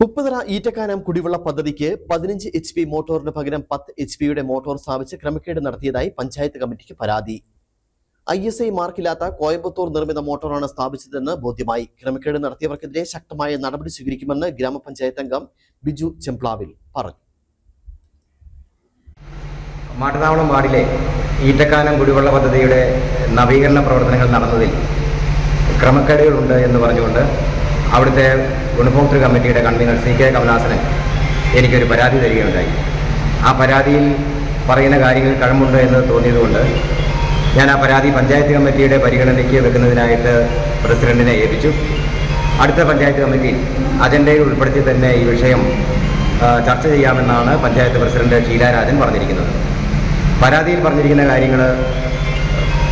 ഉപ്പുതറ ഈറ്റക്കാനം കുടിവെള്ള പദ്ധതിക്ക് പതിനഞ്ച് എച്ച് പി മോട്ടോറിന് പകരം പത്ത് എച്ച് പിയുടെ മോട്ടോർ സ്ഥാപിച്ച് ക്രമക്കേട് നടത്തിയതായി പഞ്ചായത്ത് കമ്മിറ്റിക്ക് പരാതി. ഐ എസ് ഐ മാർക്കില്ലാത്ത കോയമ്പത്തൂർ നിർമ്മിത മോട്ടോറാണ് സ്ഥാപിച്ചതെന്ന് ബോധ്യമായി. ക്രമക്കേട് നടത്തിയവർക്കെതിരെ ശക്തമായ നടപടി സ്വീകരിക്കുമെന്ന് ഗ്രാമപഞ്ചായത്ത് അംഗം ബിജു ചെംപ്ലാവിൽ പറഞ്ഞു. മാട്ടുതാവളം വാർഡിലെ ഈറ്റക്കാനം കുടിവെള്ള പദ്ധതിയുടെ നവീകരണ പ്രവർത്തനങ്ങൾ നടന്നതിൽ ക്രമക്കേടുകളുണ്ട് എന്ന് പറഞ്ഞുകൊണ്ട് അവിടുത്തെ ഗുണഭോക്തൃ കമ്മിറ്റിയുടെ കൺവീനർ സി കെ കമലാസനൻ എനിക്കൊരു പരാതി തരികയുണ്ടായി. ആ പരാതിയിൽ പറയുന്ന കാര്യങ്ങൾ കഴമ്പുണ്ട് എന്ന് തോന്നിയതുകൊണ്ട് ഞാൻ ആ പരാതി പഞ്ചായത്ത് കമ്മിറ്റിയുടെ പരിഗണനയ്ക്ക് വെക്കുന്നതിനായിട്ട് പ്രസിഡന്റിനെ ഏൽപ്പിച്ചു. അടുത്ത പഞ്ചായത്ത് കമ്മിറ്റി അജണ്ടയിൽ ഉൾപ്പെടുത്തി തന്നെ ഈ വിഷയം ചർച്ച ചെയ്യാമെന്നാണ് പഞ്ചായത്ത് പ്രസിഡന്റ് ഷീലാരാജൻ പറഞ്ഞിരിക്കുന്നത്. പരാതിയിൽ പറഞ്ഞിരിക്കുന്ന കാര്യങ്ങൾ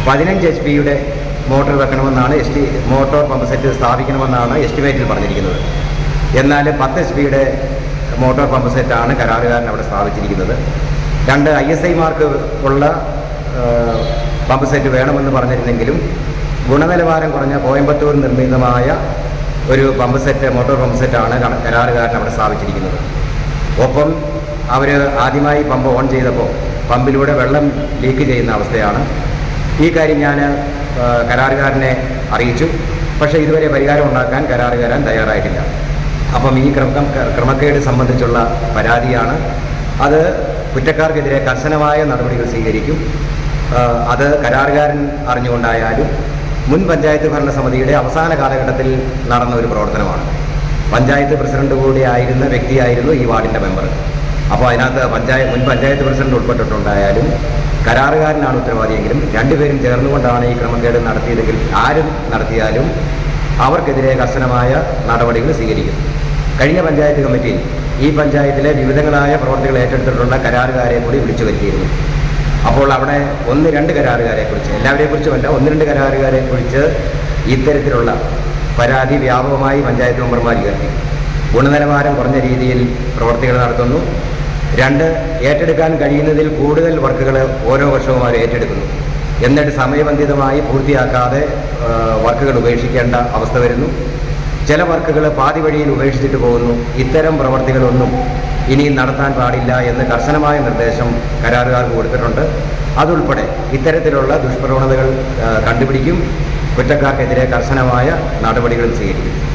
പതിനഞ്ച് എച്ച് പിയുടെ motor വെക്കണമെന്നാണ് S T motor pump set സ്ഥാപിക്കണമെന്നാണ് എസ്റ്റിമേറ്റിൽ പറഞ്ഞിരിക്കുന്നത്. എന്നാൽ പത്ത് എച്ച് പിയുടെ മോട്ടോർ പമ്പ് സെറ്റാണ് കരാറുകാരൻ അവിടെ സ്ഥാപിച്ചിരിക്കുന്നത്. രണ്ട് ഐ എസ് ഐ മാർക്ക് ഉള്ള പമ്പ് സെറ്റ് വേണമെന്ന് പറഞ്ഞിരുന്നെങ്കിലും ഗുണനിലവാരം കുറഞ്ഞ കോയമ്പത്തൂർ നിർമ്മിതമായ ഒരു പമ്പ് സെറ്റ് മോട്ടോർ പമ്പ് സെറ്റാണ് കരാറുകാരൻ അവിടെ സ്ഥാപിച്ചിരിക്കുന്നത്. ഒപ്പം അവർ ആദ്യമായി പമ്പ് ഓൺ ചെയ്തപ്പോൾ പമ്പിലൂടെ വെള്ളം ലീക്ക് ചെയ്യുന്ന അവസ്ഥയാണ്. ഈ കാര്യം ഞാൻ കരാറുകാരനെ അറിയിച്ചു. പക്ഷേ ഇതുവരെ പരിഹാരം ഉണ്ടാക്കാൻ കരാറുകാരൻ തയ്യാറായിട്ടില്ല. അപ്പം ഈ ക്രമം ക്രമക്കേട് സംബന്ധിച്ചുള്ള പരാതിയാണ്. അത് കുറ്റക്കാർക്കെതിരെ കർശനമായ നടപടികൾ സ്വീകരിക്കും. അത് കരാറുകാരൻ അറിഞ്ഞുകൊണ്ടായാലും മുൻ പഞ്ചായത്ത് ഭരണസമിതിയുടെ അവസാന കാലഘട്ടത്തിൽ നടന്ന ഒരു പ്രവർത്തനമാണ്. പഞ്ചായത്ത് പ്രസിഡന്റ് കൂടി ആയിരുന്ന വ്യക്തിയായിരുന്നു ഈ വാർഡിന്റെ മെമ്പർ. അപ്പോൾ അതിനകത്ത് പഞ്ചായത്ത് മുൻ പഞ്ചായത്ത് പ്രസിഡന്റ് ഉൾപ്പെട്ടിട്ടുണ്ടായാലും കരാറുകാരനാണ് ഉത്തരവാദിയെങ്കിലും രണ്ടുപേരും ചേർന്നുകൊണ്ടാണ് ഈ ക്രമക്കേട് നടത്തിയതെങ്കിൽ ആരും നടത്തിയാലും അവർക്കെതിരെ കർശനമായ നടപടികൾ സ്വീകരിക്കും. കഴിഞ്ഞ പഞ്ചായത്ത് കമ്മിറ്റിയിൽ ഈ പഞ്ചായത്തിലെ വിവിധങ്ങളായ പ്രവർത്തികൾ ഏറ്റെടുത്തിട്ടുള്ള കരാറുകാരെ കൂടി വിളിച്ചു വരുത്തിയിരുന്നു. അപ്പോൾ അവിടെ ഒന്ന് രണ്ട് കരാറുകാരെ കുറിച്ച് എല്ലാവരെയും കുറിച്ചുമല്ല ഒന്ന് രണ്ട് കരാറുകാരെ കുറിച്ച് ഇത്തരത്തിലുള്ള പരാതി വ്യാപകമായി പഞ്ചായത്ത് മെമ്പർമാർ ഉയർത്തി. ഗുണനിലവാരം കുറഞ്ഞ രീതിയിൽ പ്രവർത്തികൾ നടത്തുന്നു. രണ്ട് ഏറ്റെടുക്കാൻ കഴിയുന്നതിൽ കൂടുതൽ വർക്കുകൾ ഓരോ വർഷവും അവർ ഏറ്റെടുക്കുന്നു. എന്നിട്ട് സമയബന്ധിതമായി പൂർത്തിയാക്കാതെ വർക്കുകൾ ഉപേക്ഷിക്കേണ്ട അവസ്ഥ വരുന്നു. ചില വർക്കുകൾ പാതി വഴിയിൽ ഉപേക്ഷിച്ചിട്ട് പോകുന്നു. ഇത്തരം പ്രവർത്തികളൊന്നും ഇനിയും നടത്താൻ പാടില്ല എന്ന് കർശനമായ നിർദ്ദേശം കരാറുകാർക്ക് കൊടുത്തിട്ടുണ്ട്. അതുൾപ്പെടെ ഇത്തരത്തിലുള്ള ദുഷ്പ്രവണതകൾ കണ്ടുപിടിക്കും. കുറ്റക്കാർക്കെതിരെ കർശനമായ നടപടികളും സ്വീകരിക്കും.